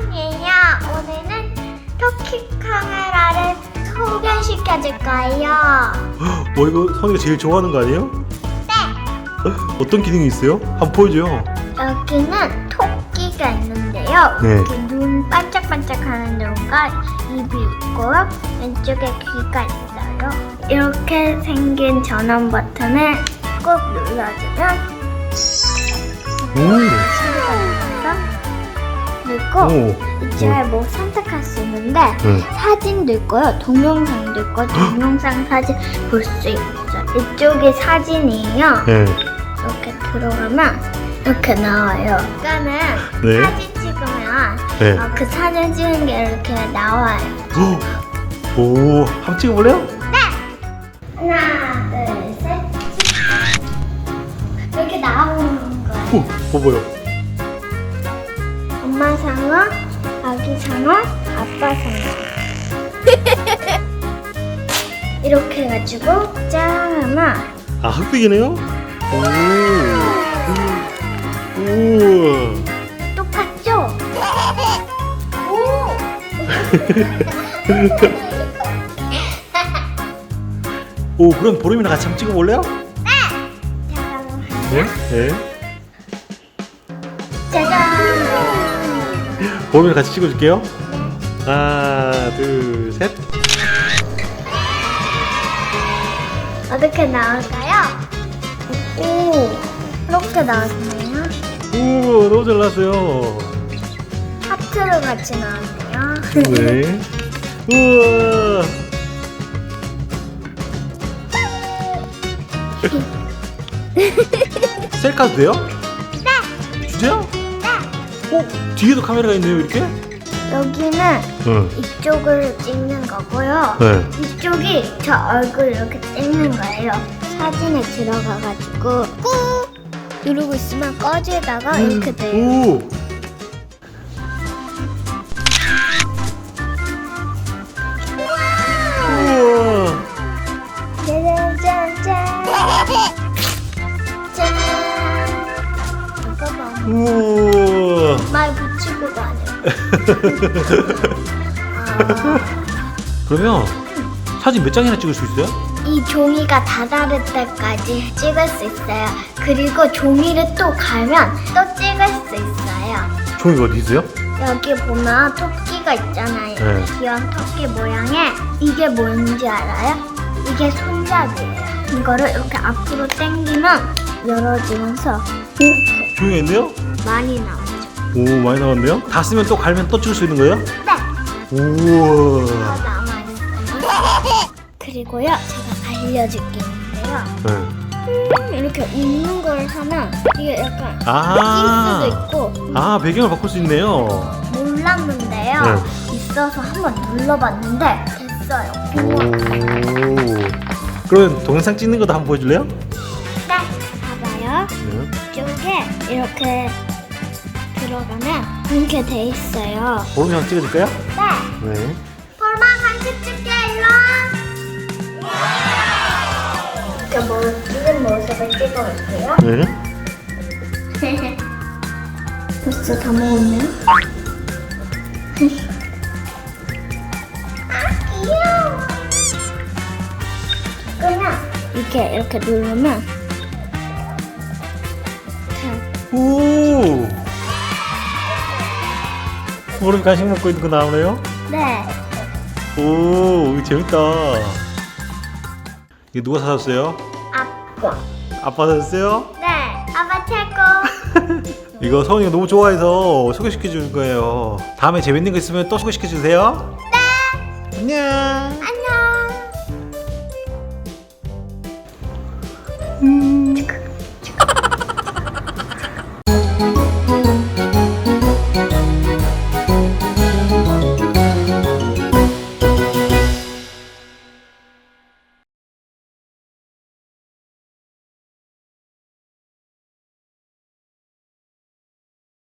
안녕이에요. 오늘은 토끼 카메라를 소개시켜 줄 거예요. 뭐 이거 선이가 제일 좋아하는 거 아니에요? 네. 어떤 기능이 있어요? 한번 보여줘요. 여기는 토끼가 있는데요. 네. 이렇게 눈 반짝반짝하는 눈과 입이 있고요. 왼쪽에 귀가 있어요. 이렇게 생긴 전원 버튼을 꾹 눌러주면 그리고 오. 이제 뭐 선택할 수 있는데 응. 사진도 있고요. 동영상도 있고 동영상 사진 볼 수 있어요. 이쪽이 사진이에요. 네. 이렇게 들어가면 이렇게 나와요. 그러니까는 네. 사진 찍으면 네. 어, 그 사진 찍은 게 이렇게 나와요. 오. 한번 찍어볼래요? 하나, 둘, 셋. 이렇게 나오는 거예요. 오. 봐봐요. 상어, 아기 상어, 아빠 상어. 이렇게 해가지고 짠 하면 아 흑백이네요. 오. 오. 똑같죠? 오! 오. 그럼 보름이랑 같이 한번 찍어볼래요? 잠깐만. 네. 네. 짜잔! 보름이랑 같이 찍어줄게요. 하나, 둘, 셋. 어떻게 나올까요? 오! 이렇게 나왔네요. 오, 너무 잘 나왔어요. 하트로 같이 나왔네요. 네. 우와. 셀카도 돼요? 네. 진짜요? 네. 어? 뒤에도 카메라가 있네요, 이렇게? 여기는 응. 이쪽을 찍는 거고요. 네. 이쪽이 저 얼굴 이렇게 찍는 거예요. 사진에 들어가가지고 꾹 누르고 있으면 꺼지다가 이렇게 돼요. 오. 우와. 짜잔짠짠. 짠. 우와. 말 붙이고 다녀. 아, 그러면 사진 몇 장이나 찍을 수 있어요? 이 종이가 다 다를 때까지 찍을 수 있어요. 그리고 종이를 또 갈면 또 찍을 수 있어요. 종이가 어디 있어요? 여기 보면 토끼가 있잖아요. 네. 귀여운 토끼 모양의 이게 뭔지 알아요? 이게 손잡이에요. 이거를 이렇게 앞으로 당기면 열어지면서 이렇게 있네요? 많이 나오죠. 오, 많이 나왔네요? 다 쓰면 또 갈면 또 찍을 수 있는 거예요? 네. 우와. 더 남아있어요. 그리고요, 제가 알려줄 게 있는데요. 네. 음, 이렇게 웃는 걸 하면 이게 약간 아. 낄 수도 있고 아, 배경을 바꿀 수 있네요. 몰랐는데요. 네. 있어서 한번 눌러봤는데 됐어요. 오. 그러면 동영상 찍는 것도 한번 보여줄래요? 네. 이쪽에 이렇게 들어가면 이렇게 돼 있어요. 보름이 한번 찍어줄까요? 네. 네. 볼마 간식 줄게 일로 와. 이렇게 뭐 찍은 모습을 찍어볼게요. 네. 벌써 다 먹었네. 아 귀여워. 그러면 이렇게 이렇게 누르면 자, 오. 보름 간식 먹고 있는 거 나오네요? 네. 오, 이거 재밌다. 이거 누가 사줬어요? 아빠. 아빠 사줬어요? 네. 아빠 최고. 이거 성훈이가 너무 좋아해서 소개시켜 주는 거예요. 다음에 재밌는 거 있으면 또 소개시켜 주세요. 네. 안녕. 안녕. 음.